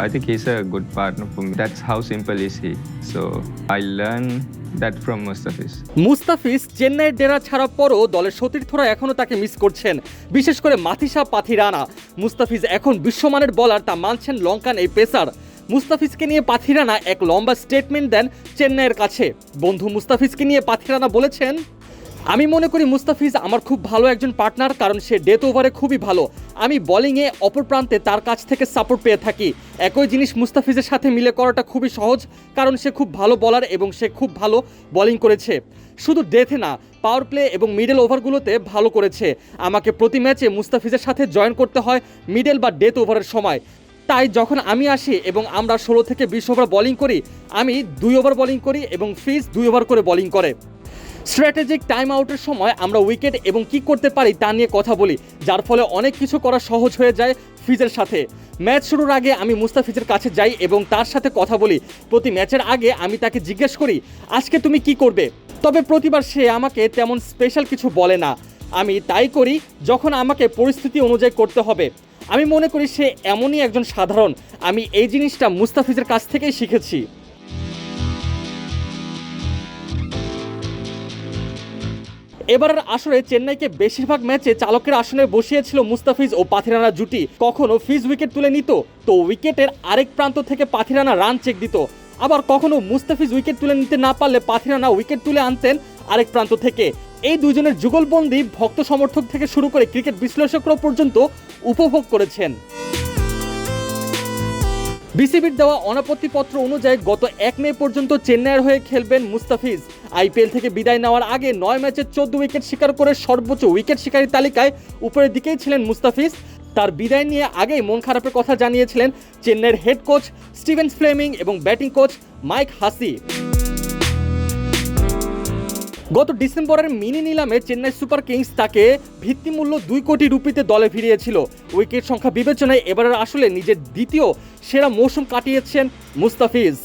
I think he's a good partner for me. That's how simple is he. So, I learned that from Mustafiz. Mustafiz চেন্নাইয়ের ডেরা ছাড়ার পরও দলের সতীর্থরা এখনও তাকে miss করছেন, বিশেষ করে মাথিসা পাথিরানা মুস্তাফিজ এখন বিশ্বমানের বলার তা মানছেন লঙ্কান এই পেসার মুস্তাফিজকে নিয়ে পাথিরানা এক লম্বা স্টেটমেন্ট দেন চেন্নাইয়ের কাছে বন্ধু মুস্তাফিজকে নিয়ে পাথিরানা বলেছেন আমি মনে করি মুস্তাফিজ আমার খুব ভালো একজন পার্টনার কারণ সে ডেথ ওভারে খুবই ভালো। আমি বোলিংয়ে অপর প্রান্তে তার কাছ থেকে সাপোর্ট পেয়ে থাকি। একই জিনিস মুস্তাফিজের সাথে মিলে করাটা খুবই সহজ, কারণ সে খুব ভালো বলার এবং সে খুব ভালো বোলিং করেছে। শুধু ডেথে না পাওয়ার প্লে এবং মিডল ওভারগুলোতে ভালো করেছে। আমাকে প্রতি ম্যাচে মুস্তাফিজের সাথে জয়েন করতে হয় মিডল বা ডেথ ওভারের সময়। তাই যখন আমি আসি এবং আমরা ষোলো থেকে বিশ ওভার বোলিং করি, আমি দুই ওভার বোলিং করি এবং ফিজ দুই ওভার করে বোলিং করে। স্ট্র্যাটেজিক টাইম আউটের সময় আমরা উইকেট এবং কি করতে পারি তা নিয়ে কথা বলি, যার ফলে অনেক কিছু করা সহজ হয়ে যায় ফিজের সাথে। ম্যাচ শুরুর আগে আমি মুস্তাফিজের কাছে যাই এবং তার সাথে কথা বলি। প্রতি ম্যাচের আগে আমি তাকে জিজ্ঞেস করি, আজকে তুমি কি করবে? তবে প্রতিবার সে আমাকে তেমন স্পেশাল কিছু বলে না। আমি তাই করি যখন আমাকে পরিস্থিতি অনুযায়ী করতে হবে। আমি মনে করি সে এমনই একজন সাধারণ। আমি এই জিনিসটা মুস্তাফিজের কাছ থেকেই শিখেছি। এবারের আসরে চেন্নাইকে বেশিরভাগ ম্যাচে চালকের আসনে বসিয়েছিল মুস্তাফিজ ও পাথিরানা জুটি। কখনো ফিজ উইকেট তুলে নিত, তো উইকেটের আরেক প্রান্ত থেকে পাথিরানা রান চেক দিত। আবার কখনো মুস্তাফিজ উইকেট তুলে নিতে না পারলে পাথিরানা উইকেট তুলে আনতেন আরেক প্রান্ত থেকে। এই দুজনের যুগলবন্দি ভক্ত সমর্থক থেকে শুরু করে ক্রিকেট বিশ্লেষকরা পর্যন্ত উপভোগ করেছেন। বিসিবির দেওয়া অনাপত্তিপত্র অনুযায়ী গত এক মে পর্যন্ত চেন্নাইয়ের হয়ে খেলবেন মুস্তাফিজ। আইপিএল থেকে বিদায় নেওয়ার আগে নয় ম্যাচে চোদ্দ উইকেট শিকার করে সর্বোচ্চ উইকেট শিকারী তালিকায় উপরের দিকেই ছিলেন মুস্তাফিজ। তার বিদায় নিয়ে আগেই মন খারাপের কথা জানিয়েছিলেন চেন্নাইয়ের হেড কোচ স্টিভেন ফ্লেমিং এবং ব্যাটিং কোচ মাইক হাসি। গত ডিসেম্বরের মিনি নিলামে চেন্নাই সুপার কিংস তাকে ভিত্তিমূল্য দুই কোটি রুপিতে দলে ফিরিয়েছিল। উইকেট সংখ্যা বিবেচনায় এবারের আসলে নিজের দ্বিতীয় সেরা মৌসুম কাটিয়েছেন মুস্তাফিজ।